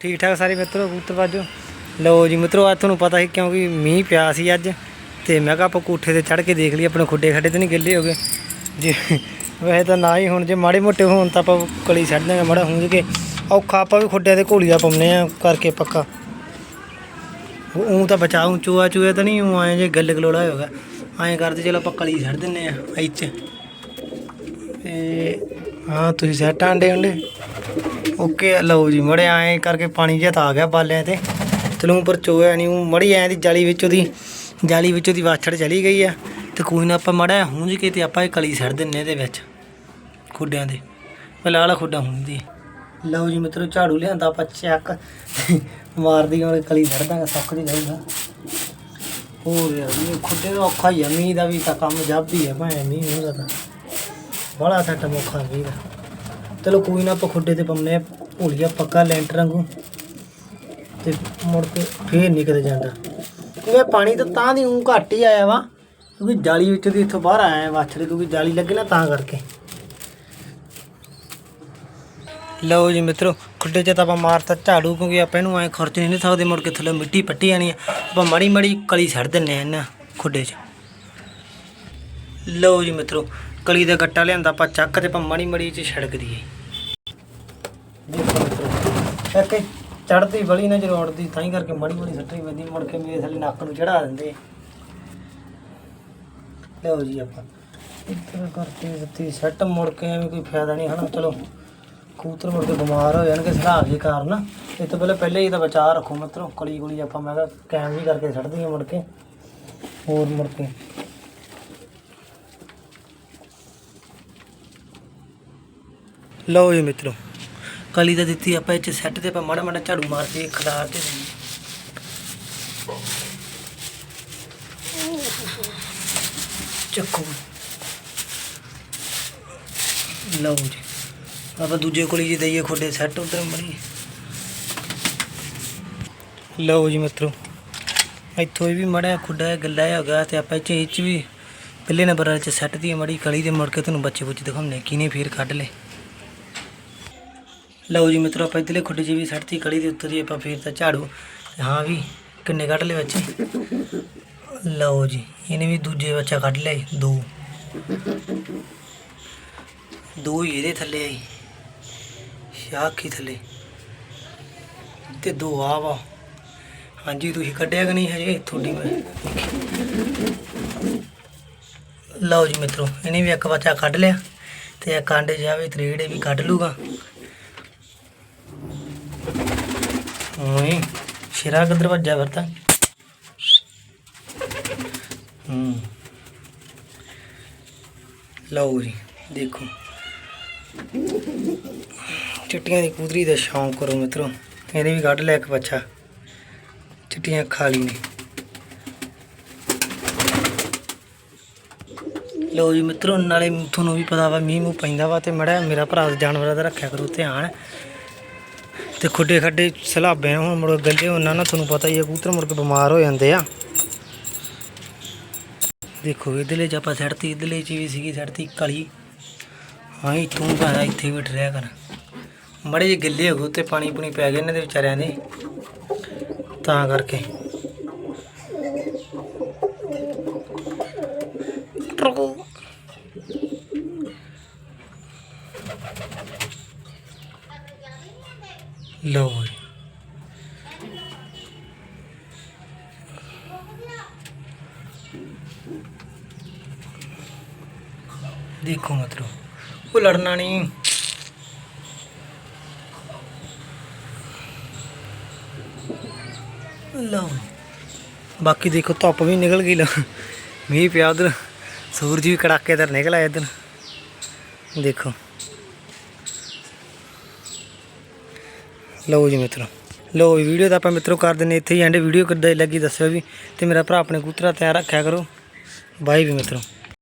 ਠੀਕ ਠਾਕ ਸਾਰੇ ਮਿੱਤਰੋ, ਕਬੂਤਰ ਬਾਜੋ। ਲਓ ਜੀ ਮਿੱਤਰੋ ਅੱਜ ਤੁਹਾਨੂੰ ਪਤਾ ਸੀ ਕਿਉਂਕਿ ਮੀਂਹ ਪਿਆ ਸੀ ਅੱਜ, ਤੇ ਮੈਂ ਕਿਹਾ ਆਪਾਂ ਕੋਠੇ ਤੇ ਚੜ੍ਹ ਕੇ ਦੇਖ ਲਈ ਆਪਣੇ ਖੁੱਡੇ ਖੱਡੇ ਤੇ ਨਹੀਂ ਗਿੱਲੇ ਹੋ ਗਏ। ਜੇ ਵੈਸੇ ਤਾਂ ਨਾ ਹੀ ਹੁਣ, ਜੇ ਮਾੜੇ ਮੋਟੇ ਹੋਣ ਤਾਂ ਆਪਾਂ ਕਲੀ ਛੱਡ ਦਾਂਗੇ ਮਾੜਾ ਹੁੰਜ ਕੇ। ਔਖਾ ਆਪਾਂ ਵੀ ਖੁੱਡਿਆਂ ਤੇ ਘੋਲੀਆਂ ਪਾਉਂਦੇ ਆ ਕਰਕੇ ਪੱਕਾ। ਉਹ ਤਾਂ ਬਚਾਉਂ ਚੂਆ ਚੂਆ ਤਾਂ ਨਹੀਂ ਉਹ ਆਏ ਜੇ ਗੱਲ ਗਲੋੜਾ ਹੋਗਾ ਐਂ ਕਰਦੇ ਚਲੋ ਆਪਾਂ ਕਲੀ ਛੱਡ ਦਿੰਨੇ ਆ ਇੱਚ। ਤੇ, ਹਾਂ, ਤੁਸੀਂ ਸੈੱਟ ਆਂਡੇ ਹੁੰਦੇ ਓਕੇ, ਲਓ ਜੀ ਮੜੇ ਐਂ ਕਰਕੇ ਪਾਣੀ ਜਿਹਾ ਤਾਂ ਆ ਗਿਆ ਬਾਲਿਆਂ ਤੇ। ਚਲੂ ਪਰ ਚੋਇਆ ਨਹੀਂ, ਉਹ ਮੜੀ ਐਂ ਦੀ ਜਾਲੀ ਵਿੱਚ ਉਹਦੀ ਜਾਲੀ ਵਿੱਚ ਉਹਦੀ ਵਾਛੜ ਚਲੀ ਗਈ ਆ। ਤੇ ਕੋਈ ਨਾ ਆਪਾਂ ਮੜਾ ਹੁੰਜ ਕੇ ਤੇ ਆਪਾਂ ਇਹ ਕਲੀ ਛੱਡ ਦਿੰਨੇ ਇਹਦੇ ਵਿੱਚ, ਖੁੱਡਿਆਂ ਦੇ। ਫਿਲਹਾਲ ਖੁੱਡਾ ਹੁੰਦੀ ਲਓ ਜੀ, ਮਿੱਤਰੋ, ਝਾੜੂ ਲਿਆਂਦਾ ਆਪਾਂ, ਚੱਕ। ਮਾਰਦੀ ਹੁਣ ਕਲੀ ਛੱਡ ਦਾਂਗਾ, ਸੁੱਕ ਨਹੀਂ ਜਾਊਗਾ। ਹੋਰ ਯਾਰ, ਇਹ ਖੁੱਡੇ ਦਾ ਔਖਾ ਹੀ ਆ, ਮੀਂਹ ਦਾ ਵੀ ਤਾਂ ਕੰਮ ਜਾਬੀ ਹੈ ਭਾਵੇਂ ਮੀਂਹ ਹੁੰਦਾ ਤਾਂ। ਬੜਾ ਸੱਟ ਮੌਖਾ ਮੀਂਹ ਦਾ। ਚਲੋ ਕੋਈ ਨਾ ਆਪਾਂ ਖੁੱਡੇ ਤੇ ਪਾਉਂਦੇ ਆ ਭੋਲੀਆ ਪੱਕਾ ਲੈਂਟਰ ਵਾਂਗੂ। ਤੇ ਮੁੜ ਕੇ ਫੇਰ ਨਹੀਂ ਕਿਤੇ ਜਾਂਦਾ। ਕਿਉਂਕਿ ਪਾਣੀ ਤਾਂ ਤਾਂ ਦੀ ਉਂ ਘੱਟ ਹੀ ਆਇਆ ਵਾ, ਕਿਉਂਕਿ ਜਾਲੀ ਵਿੱਚੋਂ ਦੀ ਇੱਥੋਂ ਬਾਹਰ ਆਇਆ ਵਾਛੜੇ ਕਿਉਂਕਿ ਜਾਲੀ ਲੱਗੇ ਨਾ ਤਾਂ ਕਰਕੇ। ਲਓ ਜੀ ਮਿੱਤਰੋ, ਖੁੱਡੇ 'ਚ ਤਾਂ ਆਪਾਂ ਮਾਰਤਾ ਝਾੜੂ, ਕਿਉਂਕਿ ਆਪਾਂ ਇਹਨੂੰ ਐ ਖਰਚ ਨਹੀਂ ਸਕਦੇ, ਮੁੜ ਕੇ ਥੱਲੇ ਮਿੱਟੀ ਪੱਟੀ ਜਾਣੀ ਆ। ਆਪਾਂ ਮਾੜੀ ਮਾੜੀ ਕਲੀ ਛੱਡ ਦਿੰਨੇ ਆ ਇਹਨਾਂ ਖੁੱਡੇ 'ਚ। ਲਓ ਜੀ ਮਿੱਤਰੋ, ਕਲੀ ਦਾ ਗੱਟਾ ਲਿਆਂਦਾ, ਆਪਾਂ ਚੱਕ ਤੇ ਆਪਾਂ ਮਾੜੀ ਮਾੜੀ 'ਚ ਛੜਕ ਦਈਏ। ਦੇਖੋ ਮਿੱਤਰੋ ਇੱਕ ਚੜਦੀ ਬਲੀ ਨਾ ਜਰੋੜਦੀ ਤਾਂ ਹੀ ਕਰਕੇ ਮਾੜੀ ਮਾੜੀ ਸੱਟਣੀ ਪੈਂਦੀ, ਮੁੜ ਕੇ ਮੇਰੇ ਥੱਲੇ ਨੱਕ ਨੂੰ ਚੜਾ ਦਿੰਦੇ। ਲਓ ਜੀ ਆਪਾਂ। ਇੱਧਰ ਕਰਕੇ ਦਿੱਤੀ ਸੈੱਟ, ਮੁੜ ਕੇ ਐਵੇਂ ਕੋਈ ਫਾਇਦਾ ਨਹੀਂ ਹਨਾ, ਚਲੋ। ਕਬੂਤਰ ਮੁੜ ਕੇ ਬਿਮਾਰ ਹੋ ਜਾਣਗੇ ਸਰਾਬ ਦੇ ਕਾਰਨ। ਇਸ ਤੋਂ ਪਹਿਲੇ ਪਹਿਲੇ ਹੀ ਤਾਂ ਬਚਾਅ ਰੱਖੋ ਮਿੱਤਰੋ ਕਲੀ ਕੁਲੀ ਆਪਾਂ ਮੈਂ ਕਿਹਾ ਕੈਮ ਵੀ ਕਰਕੇ ਛੱਡ ਹਾਂ ਮੁੜ ਕੇ। ਹੋਰ ਮੁੜ ਕੇ। ਲਓ ਜੀ ਮਿੱਤਰੋ। ਕਲੀ ਦਾ ਦਿੱਤੀ, ਆਪਾਂ ਇਹ ਚ ਸੈੱਟ ਤੇ ਆਪਾਂ ਮਾੜਾ ਮਾੜਾ ਝਾੜੂ ਮਾਰ ਕੇ ਖਲਾਰ ਤੇ ਚੱਕੋ। ਲਓ ਜੀ। ਆਪਾਂ ਦੂਜੇ ਕੋਲੀ ਜੀ ਦਈਏ ਖੋਡੇ ਸੈੱਟ ਉਧਰ ਮੜੀ ਲਓ ਜੀ ਮਿੱਤਰੋ, ਇੱਥੋਂ ਇਹ ਵੀ ਮੜਾ ਖੁੱਡਾ ਗੱਲਾ ਹੋ ਗਿਆ ਤੇ ਆਪਾਂ ਇਹ ਚ ਵੀ ਪਹਿਲੇ ਨੰਬਰ ਵਾਲੇ ਚ ਸੈੱਟ ਦੀ ਮੜੀ ਕਲੀ ਦੇ ਮੁੜ ਕੇ ਤੁਹਾਨੂੰ ਬੱਚੇ ਬੁੱਚੇ ਦਿਖਾਉਂਦੇ ਕਿਨੇ ਫੇਰ ਕੱਢ ਲਏ। ਲਓ ਜੀ ਮਿੱਤਰੋ ਆਪਾਂ ਇਧਰਲੇ ਖੁੱਡੇ 'ਚ ਵੀ ਸੱਟਤੀ ਕਲੀ ਦੇ ਉੱਤੇ ਦੀ ਆਪਾਂ ਫੇਰ ਤਾਂ ਝਾੜੂ। ਹਾਂ ਵੀ ਕਿੰਨੇ ਕੱਢ ਲਏ ਬੱਚੇ? ਲਓ ਜੀ ਇਹਨੇ ਵੀ ਦੂਜੇ ਬੱਚਾ ਕੱਢ ਲਿਆ ਜੀ, ਦੋ। ਦੋ ਹੀ ਇਹਦੇ ਥੱਲੇ ਆਈ ਸ਼ਾਖੀ ਥੱਲੇ। ਤੇ ਦੋ ਆ ਵਾ। ਹਾਂਜੀ ਤੁਸੀਂ ਕੱਢਿਆ ਕਿ ਨਹੀਂ ਹਜੇ? ਤੁਹਾਡੀ ਮੈਂ ਲਓ ਜੀ ਮਿੱਤਰੋ ਇਹਨੇ ਵੀ ਇੱਕ ਬੱਚਾ ਕੱਢ ਲਿਆ। ਤੇ ਇੱਕ ਆਂਡੇ ਜਾਵੇ ਤਰੇੜੇ ਵੀ ਕੱਢ ਲੂਗਾ ਓਏ ਸ਼ੇਰਾ ਕਿੱਧਰ ਭੱਜਿਆ ਫਿਰ ਤਾਂ। ਹੂੰ। ਲਓ ਜੀ, ਦੇਖੋ। ਚਿੱਟੀਆਂ ਦੀ ਕੂਦਰੀ ਦਾ ਸ਼ੌਂਕ ਕਰੋ ਮਿੱਤਰੋ। ਇਹਨੇ ਵੀ ਕੱਢ ਲਿਆ ਇੱਕ ਬੱਚਾ। ਚਿੱਟੀਆਂ ਖਾ ਲਈ ਨੇ। ਲਓ ਜੀ ਮਿੱਤਰੋ, ਨਾਲੇ ਤੁਹਾਨੂੰ ਵੀ ਪਤਾ ਵਾ, ਮੀਂਹ ਮੂੰਹ ਪੈਂਦਾ ਵਾ ਤੇ ਮੜਾ ਮੇਰਾ ਭਰਾ ਜਾਨਵਰਾਂ ਦਾ ਰੱਖਿਆ ਕਰੋ, ਧਿਆਨ। ਤੇ ਖੁੱਡੇ ਖੱਡੇ ਸਲਾਬੇ ਹੁਣ ਮੁੜ ਗੱਲੇ ਉਹਨਾਂ ਨਾਲ ਤੁਹਾਨੂੰ ਪਤਾ ਹੀ ਹੈ ਕਬੂਤਰ ਮੁੜ ਕੇ ਬਿਮਾਰ ਹੋ ਜਾਂਦੇ ਆ। ਦੇਖੋ ਇਧਰਲੇ ਚ ਆਪਾਂ ਸੜਤੀ, ਇਧਰਲੇ ਚ ਵੀ ਸੀਗੀ ਸੜਤੀ ਕਾਲੀ। ਹਾਂ, ਇੱਥੋਂ ਭਾਣਾ ਇੱਥੇ ਵੀ ਰਿਹਾ ਕਰ ਮੜੇ ਜਿਹੇ ਗਿੱਲੇ ਹੋ ਗਏ ਤੇ ਪਾਣੀ ਪੂਣੀ ਪੈ ਗਿਆ ਇਹਨਾਂ ਦੇ ਵਿਚਾਰਿਆਂ ਦੇ। ਤਾਂ ਕਰਕੇ। ਲਓ ਜੀ ਦੇਖੋ ਮਤਲਬ ਉਹ ਲੜਨਾ ਨਹੀਂ। ਲਓ ਬਾਕੀ ਦੇਖੋ, ਧੁੱਪ ਵੀ ਨਿਕਲ ਗਈ ਲਓ। ਮੀਂਹ ਪਿਆ ਉਧਰ। ਸੂਰਜ ਵੀ ਕੜਾਕੇਦਾਰ ਨਿਕਲ ਆਇਆ ਇਧਰ। ਦੇਖੋ। ਲਓ ਜੀ ਮਿੱਤਰੋ। ਲਓ ਵੀਡੀਓ ਤਾਂ ਆਪਾਂ ਮਿੱਤਰੋ ਕਰ ਦਿੰਨੇ ਇੱਥੇ ਹੀ ਐਂਡ ਵੀਡੀਓ ਕਿੱਦਾਂ ਦੀ ਲੱਗੀ ਦੱਸਿਓ ਵੀ। ਤੇ ਮੇਰਾ ਭਰਾ ਆਪਣੇ ਕਬੂਤਰਾਂ ਤਿਆਰ ਰੱਖਿਆ ਕਰੋ। ਬਾਈ ਵੀ ਮਿੱਤਰੋ।